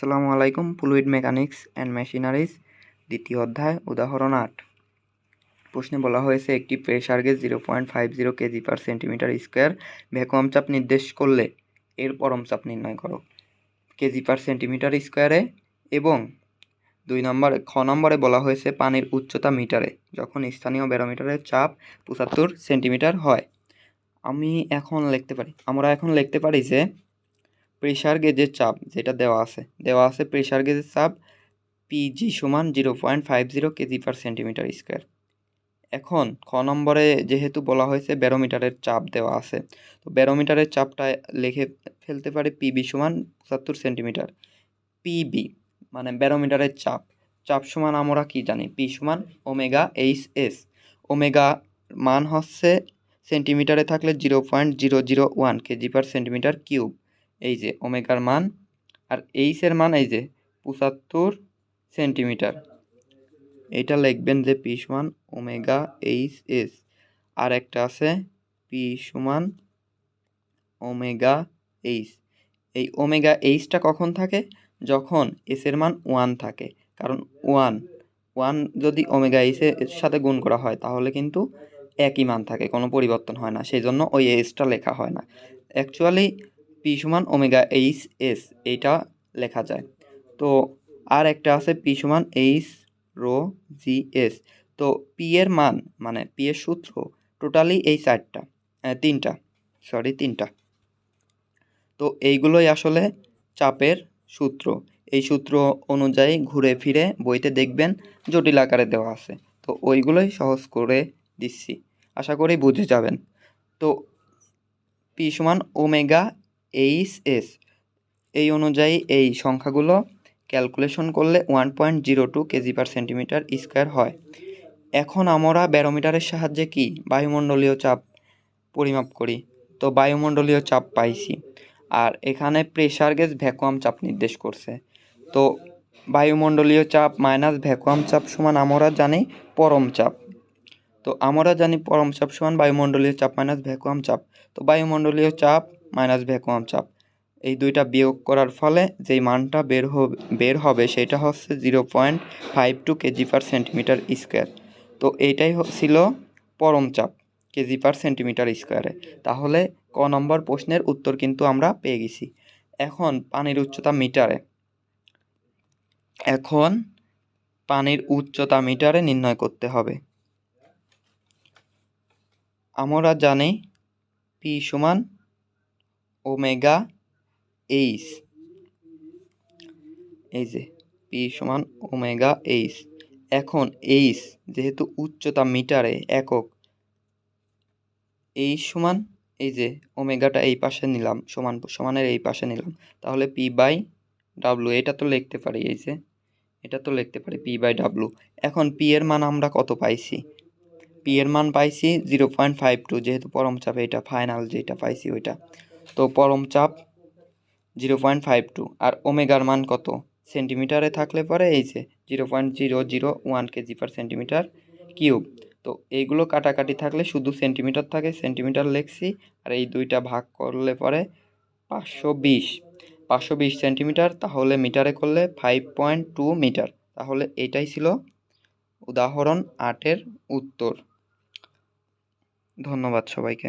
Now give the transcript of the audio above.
আসসালামু আলাইকুম fluid mechanics and machineries দ্বিতীয় অধ্যায়, উদাহরণ আট। প্রশ্নে বলা হয়েছে, একটি pressure gauge zero point five zero KG per centimetre square vacuum চাপ নির্দেশ করলে এর পরম চাপ নির্ণয় করো। কেজি পার সেন্টিমিটার স্কোয়ারে এবং দুই নম্বরে, খ নম্বরে বলা হয়েছে, পানির উচ্চতা মিটারে, যখন স্থানীয় ব্যারোমিটারের চাপ পঁচাত্তর সেন্টিমিটার হয়। আমি এখন লিখতে পারি, আমরা এখন লিখতে পারি যে প্রেশার গেজের চাপ যেটা দেওয়া আছে। দেওয়া আছে প্রেশার গেজের চাপ পিজি সমান zero point five zero KG per centimetre square এখন খ নম্বরে যেহেতু বলা হয়েছে ব্যারোমিটারের চাপ দেওয়া আছে, তো ব্যারোমিটারের চাপটা লিখে ফেলতে পারি পিবি সমান পঁচাত্তর সেন্টিমিটার পিবি মানে ব্যারোমিটারের চাপ। চাপ সমান আমরা কি জানি? পি সমান ওমেগা এইচ এস ওমেগা মান হচ্ছে সেন্টিমিটারে থাকলে zero point zero zero one KG per centimetre cube এই যে ওমেগার মান, আর এইচের মান এই যে পঁচাত্তর সেন্টিমিটার। এইটা লিখবেন যে পি সমান ওমেগা এইচ এস। আর একটা আছে পি সমান ওমেগা এইচ। এই ওমেগা এইচটা কখন থাকে? যখন এসের মান ওয়ান থাকে। কারণ ওয়ান ওয়ান যদি ওমেগা এইচের সাথে গুণ করা হয়, তাহলে কিন্তু একই মান থাকে, কোনো পরিবর্তন হয় না। সেই জন্য ওই এইচটা লেখা হয় না। অ্যাকচুয়ালি পি সমান ওমেগা এইচ এস, এইটা লেখা যায়। তো আর একটা আছে পি সমান এইচ রো জি এস। তো পি এর মান মানে পি এর সূত্র টোটালি এই চারটা তিনটা সরি তিনটা। তো এইগুলোই আসলে চাপের সূত্র। এই সূত্র অনুযায়ী ঘুরে ফিরে বইতে দেখবেন জটিল আকারে দেওয়া আছে। তো ওইগুলোই সহজ করে দিচ্ছি। আশা করি বুঝে যাবেন। তো পি সমান ওমেগা এইচ এস। এই অনুযায়ী এই সংখ্যাগুলো ক্যালকুলেশন করলে one point zero two KG per centimetre square হয়। এখন আমরা ব্যারোমিটারের সাহায্যে কি বায়ুমণ্ডলীয় চাপ পরিমাপ করি? তো বায়ুমণ্ডলীয় চাপ পাইছি। আর এখানে প্রেশার গেজ ভ্যাকুয়াম চাপ নির্দেশ করছে। তো বায়ুমণ্ডলীয় চাপ মাইনাস ভ্যাকুয়াম চাপ সমান আমরা জানি পরম চাপ। তো আমরা জানি পরম চাপ সমান বায়ুমণ্ডলীয় চাপ মাইনাস ভ্যাকুয়াম চাপ। তো বায়ুমণ্ডলীয় চাপ মাইনাস ভ্যাকুয়াম চাপ। এই দুইটা বিয়োগ করার ফলে যেই মানটা বের হবে বের হবে সেটা হচ্ছে zero point five two KG per centimetre square. তো এইটাই ছিল পরম চাপ কেজি পার সেন্টিমিটার স্কোয়ারে। তাহলে ক নম্বর প্রশ্নের উত্তর কিন্তু আমরা পেয়ে গেছি। এখন পানির উচ্চতা মিটারে। এখন পানির উচ্চতা মিটারে নির্ণয় করতে হবে। আমরা জানি পি সমান ওমেগা এইচ। এই যে, পি সমান ওমেগা এইচ। এখন এইচ যেহেতু উচ্চতা মিটারে একক, এইচ সমান, এই যে, ওমেগাটা এই পাশে নিলাম, সমান, সমানের এই পাশে নিলাম। তাহলে পি বাই ডাব্লু, এটা তো লিখতে পারি, এই যে, এটা তো লিখতে পারি, পি বাই ডাব্লু। এখন পি এর মান আমরা কত পাইছি? পি এর মান পাইছি জিরো পয়েন্ট ফাইভ টু, যেহেতু পরম চাপে এটা ফাইনাল যেটা পাইছি ওইটা। তো পরম চাপ জিরো পয়েন্ট ফাইভ টু। আর ওমেগার মান কত? সেন্টিমিটারে থাকলে পরে এই যে zero point zero zero one KG per centimetre cube. তো এইগুলো কাটাকাটি থাকলে শুধু সেন্টিমিটার থাকে, সেন্টিমিটার লেখছি, আর এই দুইটা ভাগ করলে পরে পাঁচশো বিশ। পাঁচশো বিশ সেন্টিমিটার, তাহলে মিটারে করলে ফাইভ পয়েন্ট টু মিটার। তাহলে এটাই ছিল উদাহরণ আটের উত্তর। ধন্যবাদ সবাইকে।